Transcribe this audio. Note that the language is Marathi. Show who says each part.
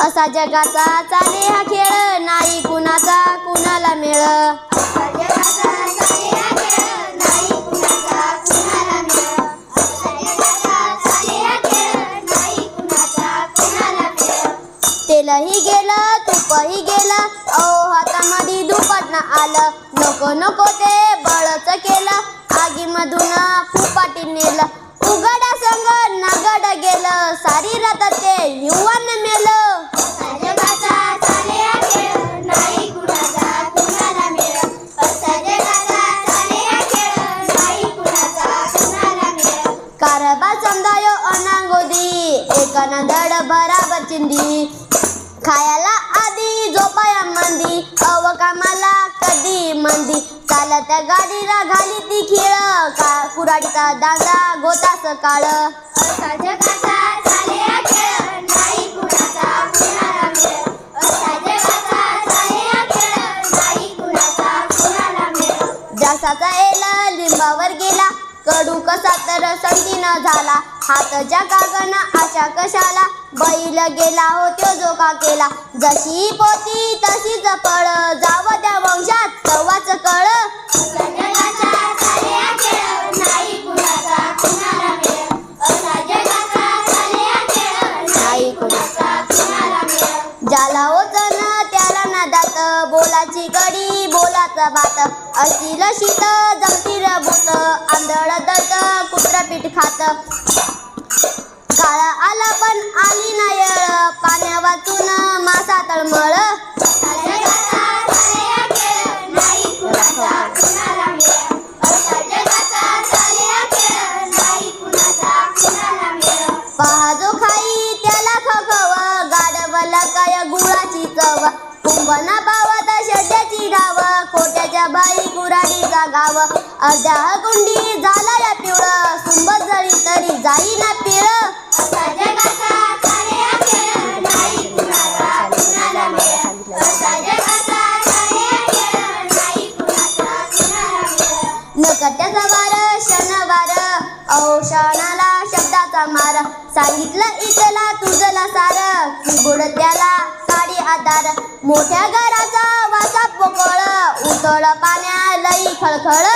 Speaker 1: असा जगाचा चाले हा खेळ नाही कुणाचा कुणाला मेळ. तेलही गेलं तुपही गेलं अहो हातामध्ये दुपटनं आलं. नको नको ते बळच केलं आगीमधून फुपाटी नेलं. उघडा संग नागड गेलं सारी रात ते युवान मेलं. एकानं धड बराबर चिंदी. खायला आधी झोपाया मंदी. अव कामाला कधी मंदी. चालत गाडीला घाली ती खिळ. का कुराडीचा दांडा गोतास काळ जासाचा एला लिंबावर गेला कडू कसा तर संतीन झाला. हातच्या कागना आशा कशाला? बैल गेला हो त्यो जो का केला. जशी पोती तशीच फळ जाव त्या वंशात. तवाच कळ. ज्याला ओचन त्याला ना दात बोलाची कडी बोलाचा भात अशील शीत जमतीर भूत आंधळ दत कुत्र पीठ खात. काळा आला पण आली ना येळ पाण्या वाचून मासा तळमळ. पहा जो खाई त्याला खखव गाडवला काय गुळाची चव. कुंभना पावत डाव खोट्याच्या बाई कुराडीचा गाव. अर्ध्या गुंडी झाला या पिवळ. सुंबत जळी तरी जाई ना पिळ नकट्याचा वार शनवार. औषणाला शब्दाचा मार. सांगितलं इथला तुझला सार. की बुड त्याला आधार मोठ्या घराचा वासा पोकळ उतळ पाण्या लई खळखळ.